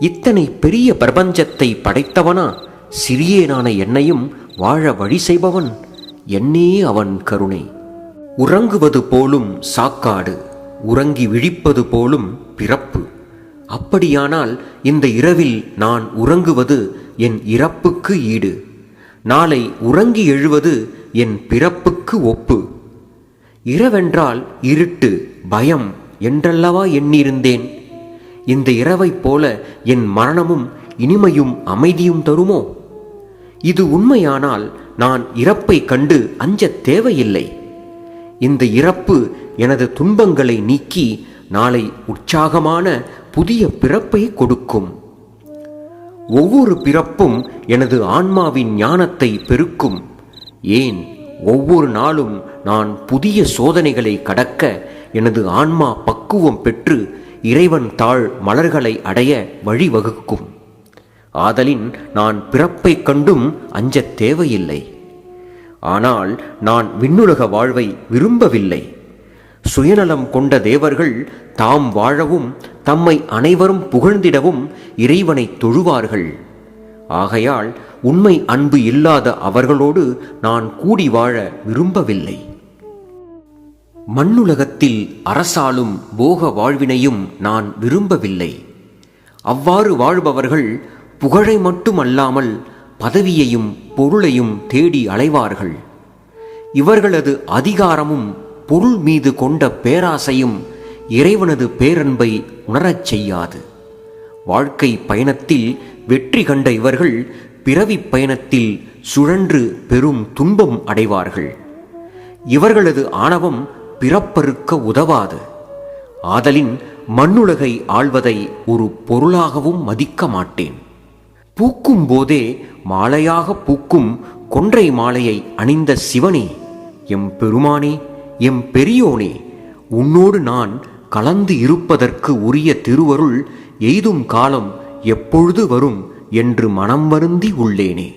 இத்தனை பெரிய பிரபஞ்சத்தை படைத்தவனா சிறியேனான என்னையும் வாழ வழி செய்பவன் என்னே அவன் கருணை. உறங்குவது போலும் சாக்காடு உறங்கி விழிப்பது போலும் பிறப்பு. அப்படியானால் இந்த இரவில் நான் உறங்குவது என் இறப்புக்கு ஈடு. நாளை உறங்கி எழுவது என் பிறப்புக்கு ஒப்பு. இரவென்றால் இருட்டு பயம் என்றல்லவா எண்ணியிருந்தேன்? இந்த இரவைப் போல என் மரணமும் இனிமையும் அமைதியும் தருமோ? இது உண்மையானால் நான் இறப்பை கண்டு அஞ்சத் தேவையில்லை. இந்த இறப்பு எனது துன்பங்களை நீக்கி நாளை உற்சாகமான புதிய பிறப்பை கொடுக்கும். ஒவ்வொரு பிறப்பும் எனது ஆன்மாவின் ஞானத்தை பெருக்கும். ஏன்? ஒவ்வொரு நாளும் நான் புதிய சோதனைகளை கடக்க எனது ஆன்மா பக்குவம் பெற்று இறைவன் தாழ் மலர்களை அடைய வழிவகுக்கும். ஆதலின் நான் பிறப்பைக் கண்டும் அஞ்சத் தேவையில்லை. ஆனால் நான் விண்ணுலக வாழ்வை விரும்பவில்லை. சுயநலம் கொண்ட தேவர்கள் தாம் வாழவும் தம்மை அனைவரும் புகழ்ந்திடவும் இறைவனை தொழுவார்கள். ஆகையால் உண்மை அன்பு இல்லாத அவர்களோடு நான் கூடி வாழ விரும்பவில்லை. மண்ணுலகத்தில் அரசாலும் போக வாழ்வினையும் நான் விரும்பவில்லை. அவ்வாறு வாழ்பவர்கள் புகழை மட்டுமல்லாமல் பதவியையும் பொருளையும் தேடி அலைவார்கள். இவர்களது அதிகாரமும் பொருள் மீது கொண்ட பேராசையும் இறைவனது பேரன்பை உணரச் செய்யாது. வாழ்க்கை பயணத்தில் வெற்றி கண்ட இவர்கள் பிறவிப் பயணத்தில் சுழன்று பெரும் துன்பம் அடைவார்கள். இவர்களது ஆணவம் பிறப்பறுக்க உதவாது. ஆதலின் மண்ணுலகை ஆள்வதை ஒரு பொருளாகவும் மதிக்க மாட்டேன். பூக்கும் போதே மாலையாக பூக்கும் கொன்றை மாலையை அணிந்த சிவனே எம் பெருமானே எம் பெரியோனே உன்னோடு நான் கலந்து இருப்பதற்கு உரிய திருவருள் எய்தும் காலம் எப்பொழுது வரும் என்று மனம் வருந்தி உள்ளேனே.